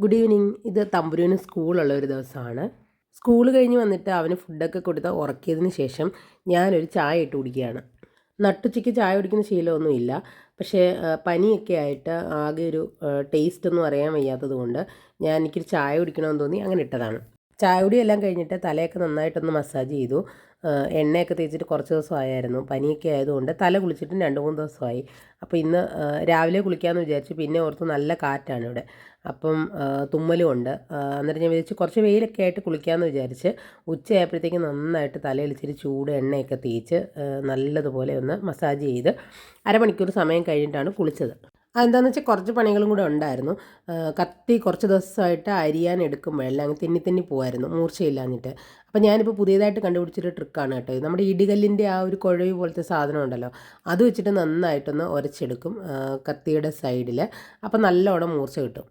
Good evening ഇത് തമ്പുരുവിന് സ്കൂളുള്ള ഒരു ദിവസമാണ്. സ്കൂൾ കഴിഞ്ഞ് വന്നിട്ട് അവന് ഫുഡൊക്കെ കൊടുത്ത് ഉറക്കിയതിന് ശേഷം ഞാനൊരു ചായ ഇട്ട് കുടിക്കുകയാണ്. നട്ടുച്ചയ്ക്ക് ചായ കുടിക്കുന്ന ശീലമൊന്നുമില്ല. പക്ഷേ പനിയൊക്കെ ആയിട്ട് ആകെ ഒരു ടേസ്റ്റ് ഒന്നും അറിയാൻ വയ്യാത്തത് കൊണ്ട് ഞാൻ എനിക്കൊരു ചായ കുടിക്കണമെന്ന് തോന്നി അങ്ങനെ ഇട്ടതാണ്. ചായ കുടി എല്ലാം കഴിഞ്ഞിട്ട് തലയൊക്കെ നന്നായിട്ടൊന്ന് മസാജ് ചെയ്തു. എണ്ണയൊക്കെ തേച്ചിട്ട് കുറച്ച് ദിവസമായിരുന്നു പനിയൊക്കെ ആയതുകൊണ്ട് തല കുളിച്ചിട്ടും രണ്ട് മൂന്ന് ദിവസമായി. അപ്പോൾ ഇന്ന് രാവിലെ കുളിക്കാമെന്ന് വിചാരിച്ചു. പിന്നെ ഓർത്ത് നല്ല കാറ്റാണ് ഇവിടെ. അപ്പം തുമ്മലും ഉണ്ട്. അന്നേരം ഞാൻ വിചാരിച്ചു കുറച്ച് വെയിലൊക്കെ ആയിട്ട് കുളിക്കാമെന്ന് വിചാരിച്ച് ഉച്ചയായപ്പോഴത്തേക്ക് നന്നായിട്ട് തലയിൽ ചൂട് എണ്ണയൊക്കെ തേച്ച് നല്ലതുപോലെ ഒന്ന് മസാജ് ചെയ്ത് അരമണിക്കൂർ സമയം കഴിഞ്ഞിട്ടാണ് കുളിച്ചത്. അതെന്താണെന്ന് വെച്ചാൽ കുറച്ച് പണികളും കൂടെ ഉണ്ടായിരുന്നു. കത്തി കുറച്ച് ദിവസമായിട്ട് അരിയാൻ എടുക്കുമ്പോഴെല്ലാം അങ്ങ് തിന്നി തിന്നി പോകായിരുന്നു മൂർച്ചയില്ലാഞ്ഞിട്ട്. അപ്പം ഞാനിപ്പോൾ പുതിയതായിട്ട് കണ്ടുപിടിച്ചൊരു ട്രിക്കാണ് കേട്ടോ ഇത്. നമ്മുടെ ഇടികല്ലിന്റെ ആ ഒരു കുഴവ് പോലത്തെ സാധനം ഉണ്ടല്ലോ അത് വെച്ചിട്ട് നന്നായിട്ടൊന്ന് ഉരച്ചെടുക്കും കത്തിയുടെ സൈഡിൽ അപ്പം നല്ലോണം മൂർച്ച കിട്ടും.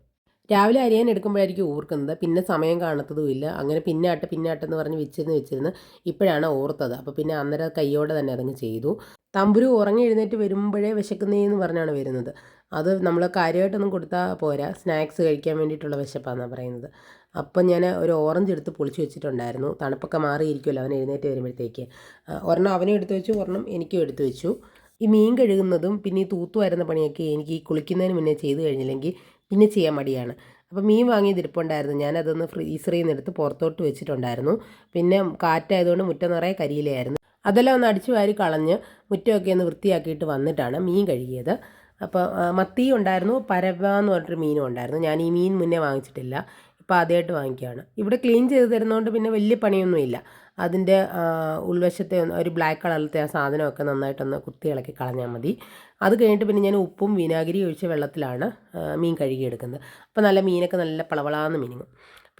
രാവിലെ അരിയാൻ എടുക്കുമ്പോഴായിരിക്കും ഓർക്കുന്നത്. പിന്നെ സമയം കാണത്തതുമില്ല അങ്ങനെ പിന്നാട്ട് പിന്നാട്ടെന്ന് പറഞ്ഞ് വെച്ചിരുന്ന് വെച്ചിരുന്ന് ഇപ്പോഴാണ് ഓർത്തത്. അപ്പോൾ പിന്നെ അന്നേരം കയ്യോടെ തന്നെ അതങ്ങ് ചെയ്തു. തമ്പുരു ഉറങ്ങി എഴുന്നേറ്റ് വരുമ്പോഴേ വിശക്കുന്നേന്ന് പറഞ്ഞാണ് വരുന്നത്. അത് നമ്മൾ കാര്യമായിട്ടൊന്നും കൊടുത്താൽ പോരാ. സ്നാക്സ് കഴിക്കാൻ വേണ്ടിയിട്ടുള്ള വിശപ്പാണെന്നാണ് പറയുന്നത്. അപ്പം ഞാൻ ഒരു ഓറഞ്ച് എടുത്ത് പൊളിച്ച് വെച്ചിട്ടുണ്ടായിരുന്നു. തണുപ്പൊക്കെ മാറിയിരിക്കുമല്ലോ അവൻ എഴുന്നേറ്റ് വരുമ്പോഴത്തേക്ക്. ഒരെണ്ണം അവനും എടുത്ത് വെച്ചു ഒരെണ്ണം എനിക്കും എടുത്ത് വെച്ചു. ഈ മീൻ കഴുകുന്നതും പിന്നെ ഈ തൂത്തു വരുന്ന പണിയൊക്കെ എനിക്ക് ഈ കുളിക്കുന്നതിന് മുന്നേ ചെയ്ത് കഴിഞ്ഞില്ലെങ്കിൽ പിന്നെ ചെയ്യാൻ മടിയാണ്. അപ്പോൾ മീൻ വാങ്ങിയത് ഇരിപ്പുണ്ടായിരുന്നു. ഞാനതൊന്ന് ഫ്രീസറിൽ നിന്ന് എടുത്ത് പുറത്തോട്ട് വെച്ചിട്ടുണ്ടായിരുന്നു. പിന്നെ കാറ്റായതുകൊണ്ട് മുറ്റം നിറയെ കരിയിലായിരുന്നു അതെല്ലാം ഒന്ന് അടിച്ചു വാരി കളഞ്ഞ് മുറ്റമൊക്കെ ഒന്ന് വൃത്തിയാക്കിയിട്ട് വന്നിട്ടാണ് മീൻ കഴുകിയത്. അപ്പോൾ മത്തി ഉണ്ടായിരുന്നു പരവ എന്ന് പറഞ്ഞിട്ടൊരു മീനും ഉണ്ടായിരുന്നു. ഞാൻ ഈ മീൻ മുന്നേ വാങ്ങിച്ചിട്ടില്ല. ഇപ്പോൾ ആദ്യമായിട്ട് വാങ്ങിക്കുകയാണ്. ഇവിടെ ക്ലീൻ ചെയ്ത് തരുന്നതുകൊണ്ട് പിന്നെ വലിയ പണിയൊന്നുമില്ല. അതിന്റെ ഉൾവശത്തെ ഒന്ന് ഒരു ബ്ലാക്ക് കളറിലത്തെ ആ സാധനമൊക്കെ നന്നായിട്ടൊന്ന് കുത്തി ഇളക്കി കളഞ്ഞാൽ മതി. അത് കഴിഞ്ഞിട്ട് പിന്നെ ഞാൻ ഉപ്പും വിനാഗിരി ഒഴിച്ച വെള്ളത്തിലാണ് മീൻ കഴുകിയെടുക്കുന്നത്. അപ്പോൾ നല്ല മീനൊക്കെ നല്ല പളവളാന്ന് മിനുങ്ങും.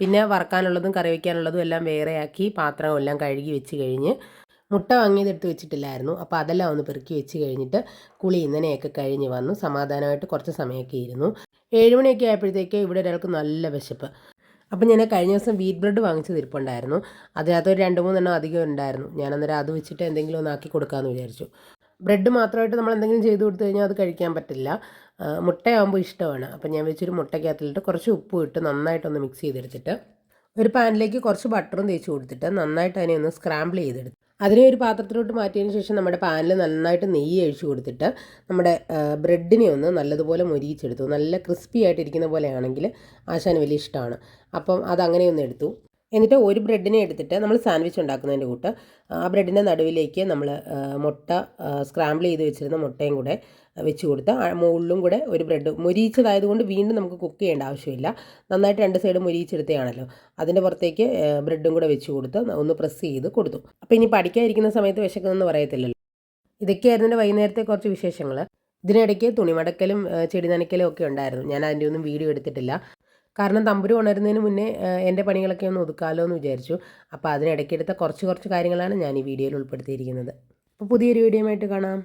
പിന്നെ വറക്കാനുള്ളതും കറി വയ്ക്കാനുള്ളതും എല്ലാം വേറെയാക്കി പാത്രം എല്ലാം കഴുകി വെച്ച് കഴിഞ്ഞ് മുട്ട വാങ്ങിയതെടുത്ത് വെച്ചിട്ടില്ലായിരുന്നു. അപ്പോൾ അതെല്ലാം ഒന്ന് പെറുക്കി വെച്ച് കഴിഞ്ഞിട്ട് കുളി ഇന്നനെയൊക്കെ കഴിഞ്ഞ് വന്നു. സമാധാനമായിട്ട് കുറച്ച് സമയമൊക്കെ ഇരുന്നു. ഏഴുമണിയൊക്കെ ആയപ്പോഴത്തേക്ക് ഇവിടെ ഒരാൾക്ക് നല്ല വിശപ്പ്. അപ്പം ഞാൻ കഴിഞ്ഞ ദിവസം വീറ്റ് ബ്രെഡ് വാങ്ങിച്ചത് ഇരിപ്പുണ്ടായിരുന്നു. അതിനകത്ത് ഒരു രണ്ട് മൂന്നെണ്ണം അധികം ഉണ്ടായിരുന്നു. ഞാൻ അന്നേരം അത് വെച്ചിട്ട് എന്തെങ്കിലും ഒന്ന് ആക്കി കൊടുക്കാമെന്ന് വിചാരിച്ചു. ബ്രെഡ് മാത്രമായിട്ട് നമ്മൾ എന്തെങ്കിലും ചെയ്ത് കൊടുത്തു കഴിഞ്ഞാൽ അത് കഴിക്കാൻ പറ്റില്ല. മുട്ടയാകുമ്പോൾ ഇഷ്ടമാണ്. അപ്പം ഞാൻ വെച്ചൊരു മുട്ടയ്ക്കകത്തിലിട്ട് കുറച്ച് ഉപ്പും ഇട്ട് നന്നായിട്ടൊന്ന് മിക്സ് ചെയ്തെടുത്തിട്ട് ഒരു പാനിലേക്ക് കുറച്ച് ബട്ടറും തേച്ച് കൊടുത്തിട്ട് നന്നായിട്ട് അതിനെ ഒന്ന് സ്ക്രാമ്പിൾ ചെയ്തെടുത്തു അതിനെ ഒരു പാത്രത്തിലോട്ട് മാറ്റിയതിന് ശേഷം നമ്മുടെ പാനിൽ നന്നായിട്ട് നെയ്യ് അഴിച്ചു കൊടുത്തിട്ട് നമ്മുടെ ബ്രെഡിനെ ഒന്ന് നല്ലതുപോലെ മൊരിയിച്ചെടുത്തു. നല്ല ക്രിസ്പി ആയിട്ടിരിക്കുന്ന പോലെയാണെങ്കിൽ ആശാന് വലിയ ഇഷ്ടമാണ്. അപ്പം അതങ്ങനെ ഒന്ന് എടുത്തു. എന്നിട്ട് ഒരു ബ്രെഡിനെ എടുത്തിട്ട് നമ്മൾ സാൻഡ്വിച്ച് ഉണ്ടാക്കുന്നതിന്റെ കൂട്ട് ആ ബ്രെഡിന്റെ നടുവിലേക്ക് നമ്മൾ മുട്ട സ്ക്രാമ്പിൾ ചെയ്ത് വെച്ചിരുന്ന മുട്ടയും കൂടെ വെച്ച് കൊടുത്ത് മുകളിലും കൂടെ ഒരു ബ്രെഡ് മുരിയിച്ചതായതുകൊണ്ട് വീണ്ടും നമുക്ക് കുക്ക് ചെയ്യേണ്ട ആവശ്യമില്ല. നന്നായിട്ട് രണ്ട് സൈഡ് മുരിയിച്ചെടുത്തതാണല്ലോ. അതിന്റെ പുറത്തേക്ക് ബ്രെഡും കൂടെ വെച്ച് കൊടുത്ത് ഒന്ന് പ്രസ് ചെയ്ത് കൊടുത്തു. അപ്പോൾ ഇനി പഠിക്കാതിരിക്കുന്ന സമയത്ത് വിശക്കുന്നതെന്ന് പറയത്തില്ലല്ലോ. ഇതൊക്കെയായിരുന്നു എന്റെ വൈകുന്നേരത്തെ കുറച്ച് വിശേഷങ്ങൾ ഇതിനിടയ്ക്ക് തുണിമടക്കലും ചെടി നനയ്ക്കലും ഒക്കെ ഉണ്ടായിരുന്നു. ഞാൻ അതിന്റെ ഒന്നും വീഡിയോ എടുത്തിട്ടില്ല. കാരണം തമ്പുരു ഉണരുന്നതിന് മുന്നേ എന്റെ പണികളൊക്കെ ഒന്ന് ഒതുക്കാമല്ലോ എന്ന് വിചാരിച്ചു. അപ്പോൾ അതിനിടയ്ക്കെടുത്ത കുറച്ച് കുറച്ച് കാര്യങ്ങളാണ് ഞാൻ ഈ വീഡിയോയിൽ ഉൾപ്പെടുത്തിയിരിക്കുന്നത്. അപ്പോൾ പുതിയൊരു വീഡിയോ ആയിട്ട് കാണാം.